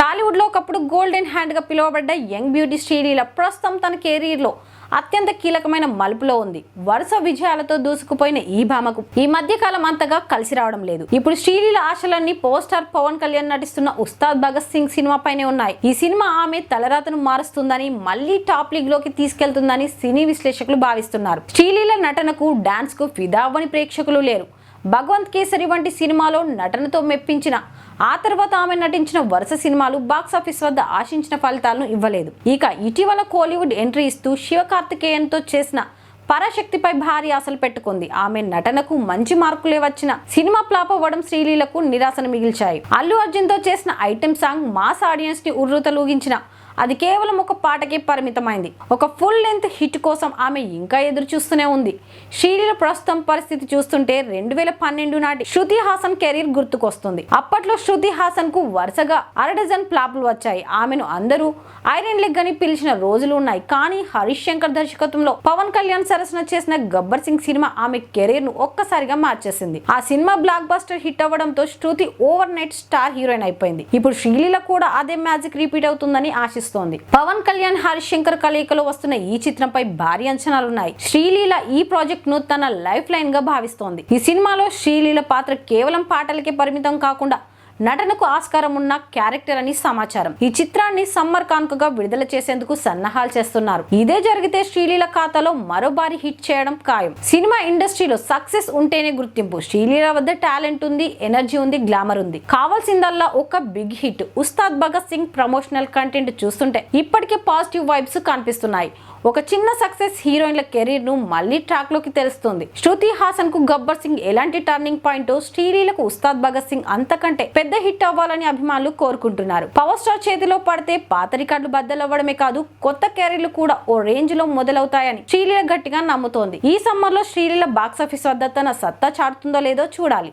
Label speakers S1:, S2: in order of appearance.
S1: టాలీవుడ్లో ఒకప్పుడు గోల్డెన్ హ్యాండ్గా పిలువబడ్డ యంగ్ బ్యూటీ శ్రీలీల ప్రస్తుతం తన కెరీర్లో అత్యంత కీలకమైన మలుపులో ఉంది. వరుస విజయాలతో దూసుకుపోయిన ఈ భామకు ఈ మధ్య కాలం అంతగా కలిసి రావడం లేదు. ఇప్పుడు శ్రీలీల ఆశలన్నీ పోస్టార్ పవన్ కళ్యాణ్ నటిస్తున్న ఉస్తాద్ భగత్ సింగ్ సినిమా పైనే ఉన్నాయి. ఈ సినిమా ఆమె తలరాతను మారుస్తుందని మళ్ళీ టాప్ లీగ్లోకి తీసుకెళ్తుందని సినీ విశ్లేషకులు భావిస్తున్నారు. శ్రీలీల నటనకు డాన్స్కు ఫిదా అవ్వని ప్రేక్షకులు లేరు. భగవంత్ కేసరి వంటి సినిమాలో నటనతో మెప్పించిన ఆ తర్వాత ఆమె నటించిన వరుస సినిమాలు బాక్సాఫీస్ వద్ద ఆశించిన ఫలితాలను ఇవ్వలేదు. ఇక ఇటీవల కోలీవుడ్ ఎంట్రీ ఇస్తూ శివకార్తికేయన్తో చేసిన పరాశక్తిపై భారీ ఆశలు పెట్టుకుంది. ఆమె నటనకు మంచి మార్కులే వచ్చిన సినిమా ఫ్లాప్ అవ్వడం శ్రీలీలకు నిరాశను మిగిల్చాయి. అల్లు అర్జున్తో చేసిన ఐటెం సాంగ్ మాస్ ఆడియన్స్ని ఉర్రూతలూగించిన అది కేవలం ఒక పాటకే పరిమితమైంది. ఒక ఫుల్ లెంత్ హిట్ కోసం ఆమె ఇంకా ఎదురు చూస్తూనే ఉంది. షీలీల ప్రస్తుతం పరిస్థితి చూస్తుంటే రెండు వేల పన్నెండు నాటి శృతి హాసన్ కెరీర్ గుర్తుకొస్తుంది. అప్పట్లో శృతి హాసన్కు వరుసగా అర డజన్ వచ్చాయి. ఆమెను అందరూ ఐరన్ లెగ్ అని పిలిచిన రోజులు ఉన్నాయి. కానీ హరీష్ శంకర్ దర్శకత్వంలో పవన్ కళ్యాణ్ సరసన చేసిన గబ్బర్ సింగ్ సినిమా ఆమె కెరీర్ను ఒక్కసారిగా మార్చేసింది. ఆ సినిమా బ్లాక్ బస్టర్ హిట్ అవ్వడంతో Shruti overnight star heroine అయిపోయింది. ఇప్పుడు శ్రీలీల కూడా అదే మ్యాజిక్ రిపీట్ అవుతుందని ఆశిస్తుంది పవన్ కళ్యాణ్ హరిశంకర్ కలయికలో వస్తున్న ఈ చిత్రంపై భారీ అంచనాలున్నాయి. శ్రీలీల ఈ ప్రాజెక్ట్ను తన లైఫ్ లైన్గా భావిస్తోంది. ఈ సినిమాలో శ్రీలీల పాత్ర కేవలం పాటలకే పరిమితం కాకుండా నటనకు ఆస్కారం ఉన్న క్యారెక్టర్ అని సమాచారం. ఈ చిత్రాన్ని సమ్మర్ కానుకగా విడుదల చేసేందుకు సన్నాహాలు చేస్తున్నారు. ఇదే జరిగితే శ్రీలీల ఖాతాలో మరో భారీ హిట్ చేయడం ఖాయం. సినిమా ఇండస్ట్రీలో సక్సెస్ ఉంటేనే గుర్తింపు. శ్రీలీల వద్ద టాలెంట్ ఉంది ఎనర్జీ ఉంది గ్లామర్ ఉంది. కావాల్సిందల్లా ఒక big hit. Ustaad Bhagat Singh promotional content చూస్తుంటే ఇప్పటికే పాజిటివ్ వైబ్స్ కనిపిస్తున్నాయి. ఒక చిన్న సక్సెస్ హీరోయిన్ల కెరీర్ను మళ్ళీ ట్రాక్లోకి తెలుస్తుంది శృతి హాసన్కు గబ్బర్ సింగ్ ఎలాంటి టర్నింగ్ పాయింట్ శ్రీలీలకు ఉస్తాద్ భగత్ సింగ్ అంతకంటే పెద్ద హిట్ అవ్వాలని అభిమానులు కోరుకుంటున్నారు. పవర్ స్టార్ చేతిలో పడితే పాత రికార్డులు బద్దలవ్వడమే కాదు కొత్త కెరీర్లు కూడా ఓ రేంజ్లో మొదలవుతాయని శ్రీలీల గట్టిగా నమ్ముతోంది. ఈ సమ్మర్లో శ్రీలీల బాక్సాఫీస్ వద్ద తన సత్తా చాటుతుందో లేదో చూడాలి.